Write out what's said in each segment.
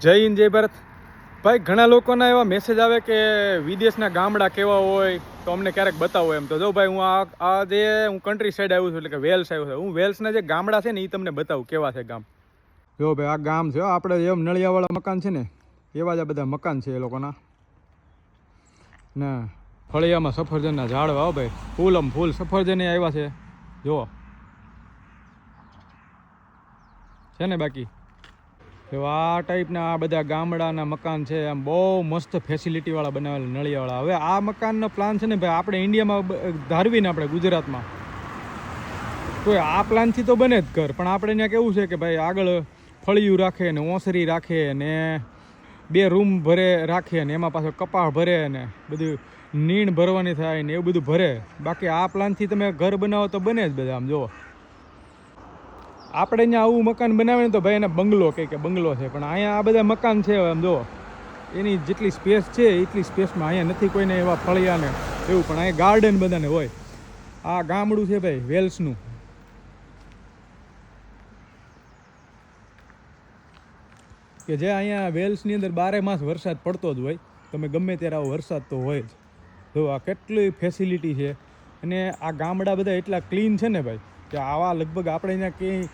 જય હિન્દ, જય ભારત. ભાઈ, ઘણા લોકોના એવા મેસેજ આવે કે વિદેશના ગામડા કેવા હોય, તો અમને ક્યારેક બતાવો એમ. તો જો ભાઈ, હું આ આ જે હું કન્ટ્રી સાઈડ આવ્યો છું, એટલે કે વેલ્સ આવ્યો છું. હું વેલ્સના જે ગામડા છે ને એ તમને બતાવું કેવા છે ગામ. જો ભાઈ, આ ગામ છે આપણે એમ નળિયાવાળા મકાન છે ને, એવા જ આ બધા મકાન છે એ લોકોના. ને ફળિયામાં સફરજનના ઝાડ વાવ ભાઈ. ફૂલમ ફૂલ સફરજન આવ્યા છે. જુઓ. છે ને બાકી? તો આ ટાઈપના આ બધા ગામડાના મકાન છે, આમ બહુ મસ્ત ફેસિલિટીવાળા બનાવેલા નળિયાવાળા. હવે આ મકાનનો પ્લાન છે ને ભાઈ, આપણે ઇન્ડિયામાં ધારવીને આપણે ગુજરાતમાં. તો આ પ્લાનથી તો બને જ ઘર. પણ આપણે ત્યાં કેવું છે કે ભાઈ, આગળ ફળિયું રાખે ને ઓસરી રાખે ને બે રૂમ ભરે રાખે ને એમાં પાછો કપાળ ભરે ને બધું નીણ ભરવાની થાય ને એવું બધું ભરે. બાકી આ પ્લાનથી તમે ઘર બનાવો તો બને જ બધા, આમ જુઓ. આપણે અહીંયા આવું મકાન બનાવે ને તો ભાઈ એને બંગલો કહે કે બંગલો છે. પણ અહીંયા આ બધા મકાન છે આમ જો. એની જેટલી સ્પેસ છે, એટલી સ્પેસમાં અહીંયા નથી કોઈને એવા ફળિયા ને એવું, પણ અહીંયા ગાર્ડન બધાને હોય. આ ગામડું છે ભાઈ, વેલ્સનું. કે જે અહીંયા વેલ્સની અંદર બારે માસ વરસાદ પડતો જ હોય, તમે ગમે ત્યારે આવો, વરસાદ તો હોય જ. જો, આ કેટલી ફેસિલિટી છે. અને આ ગામડા બધા એટલા ક્લીન છે ને ભાઈ, કે આવા લગભગ આપણે અહીંયા ક્યાંય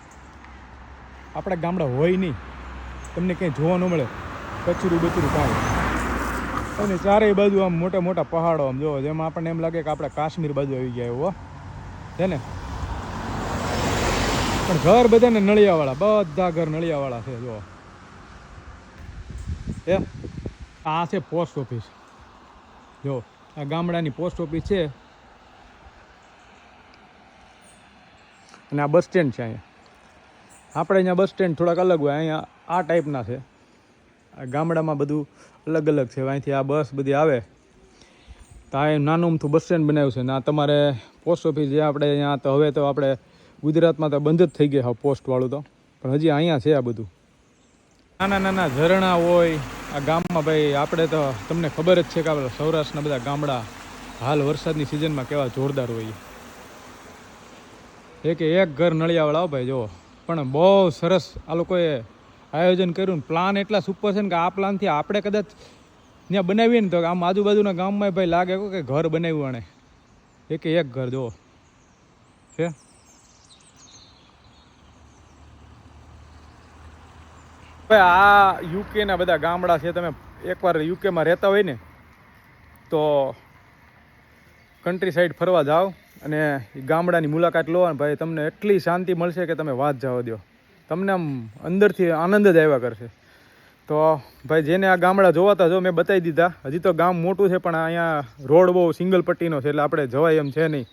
આપણા ગામડા હોય નહીં. તમને ક્યાંય જોવા ન મળે. કચરું બચરું કાંઈ. અને ચારેય બાજુ આમ મોટા મોટા પહાડો આમ જોવો, જેમાં આપણને એમ લાગે કે આપણે કાશ્મીર બાજુ આવી ગયા એવો છે ને? પણ ઘર બધાને નળિયાવાળા, બધા ઘર નળિયાવાળા છે જો એ આ છે પોસ્ટ ઓફિસ. જો આ ગામડાની પોસ્ટ ઓફિસ છે. અને આ બસ સ્ટેન્ડ છે અહીંયા. આપણે અહીંયા બસ સ્ટેન્ડ થોડાક અલગ હોય, અહીંયા આ ટાઈપના છે. ગામડામાં બધું અલગ અલગ છે. અહીંથી આ બસ બધી આવે. તો આ નાનું અમથું બસ સ્ટેન્ડ બનાવ્યું છે ને આ તમારે પોસ્ટ ઓફિસ જે આપણે અહીંયા તો હવે તો આપણે ગુજરાતમાં તો બંધ જ થઈ ગયા હવે પોસ્ટવાળું તો. પણ હજી અહીંયા છે આ બધું. નાના નાના ઝરણા હોય, આ ગામમાં ભાઈ આપણે તો તમને ખબર જ છે કે આપણે સૌરાષ્ટ્રના બધા ગામડા હાલ વરસાદની સિઝનમાં કેવા જોરદાર હોય એક એક ઘર નળિયાવાળા હો ભાઈ, જુઓ. પણ બહુ સરસ આ લોકોએ આયોજન કર્યું ને પ્લાન એટલા સુપર છે ને કે આ પ્લાનથી આપણે કદાચ ત્યાં બનાવીએ ને તો આમ આજુબાજુના ગામમાં ભાઈ લાગે કે ઘર બનાવ્યું આણે. એક એક ઘર, જુઓ. છે? ભાઈ, આ યુકેના બધા ગામડા છે, તમે એકવાર યુકેમાં રહેતા હોય ને, તો કન્ટ્રી સાઈડ ફરવા જાઓ. અને ગામડાની મુલાકાત લો અને ભાઈ, તમને એટલી શાંતિ મળશે કે તમે વાત જવા દો તમને આમ અંદરથી આનંદ જ આવ્યા કરશે. તો ભાઈ, જેને આ ગામડા જોવાતા જો મેં બતાવી દીધા. હજી તો ગામ મોટું છે, પણ અહીંયા રોડ બહુ સિંગલ પટ્ટીનો છે, એટલે આપણે જવાય એમ છે નહીં.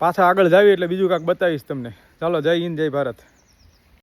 પાછા આગળ જાવી એટલે બીજું કાંઈક બતાવીશ તમને. ચાલો, જય હિન્દ, જય ભારત.